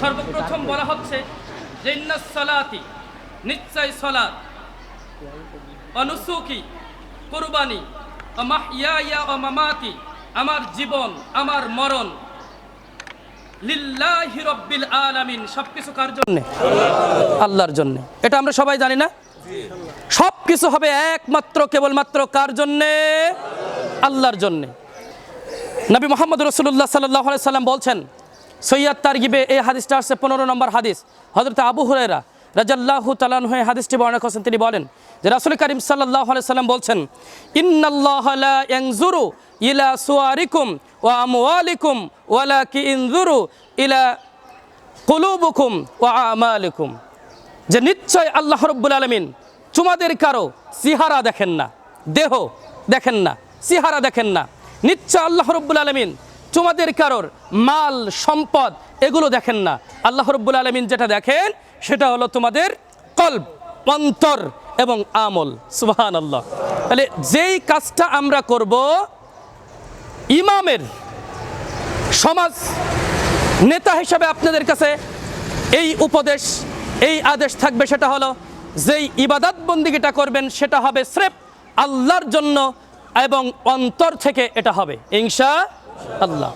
সর্বপ্রথম বলা হচ্ছে সলাতি, নিশ্চয় সলাত অনুসুকি কুরবানি মাহিয়া ও মামাতি, আমার জীবন, আমার মরণ। সবকিছু কার জন্য? আল্লাহর জন্য। এটা আমরা সবাই জানি না? সব কিছু হবে একমাত্র, কেবলমাত্র কার জন্যে? আল্লাহর জন্যে। নবী মোহাম্মদ রসুল্লাহ বলছেন সৈয়দ তারগিবে এই হাদিসটা আসছে পনেরো নম্বর হাদিস। হজরত আবু হুরেরা রাজাল্লাহু তালান হয়ে হাদিসটি বর্ণনা করছেন। তিনি বলেন যে রাসুল করিম সাল্লাহ সাল্লাম বলছেন, ইন্নাল্লাহ লা ইয়ানজুরু ইলা সুয়ারিকুম ওয়া আমওয়ালিকুম ওয়ালা কি ইনজুরু ইলা কুলুবুকুম ওয়া আমালিকুম। যে নিশ্চয় আল্লাহ রব্বুল আলমিন তোমাদের কারও সিহারা দেখেন না, দেহ দেখেন না, সিহারা দেখেন না। নিশ্চয় আল্লাহ রব্বুল আলমিন তোমাদের কারোর মাল, সম্পদ, এগুলো দেখেন না। আল্লাহ রব্বুল আলমিন যেটা দেখেন, সেটা হলো তোমাদের কল্ব, অন্তর এবং আমল। সুবাহান আল্লাহ তাহলে যেই কাজটা আমরা করব, ইমামের সমাজ নেতা হিসাবে আপনাদের কাছে এই উপদেশ, এই আদেশ থাকবে, সেটা হলো যেই ইবাদত বন্দিগিটা করবেন, সেটা হবে স্রেফ আল্লাহর জন্য এবং অন্তর থেকে এটা হবে। ইনশা আল্লাহ।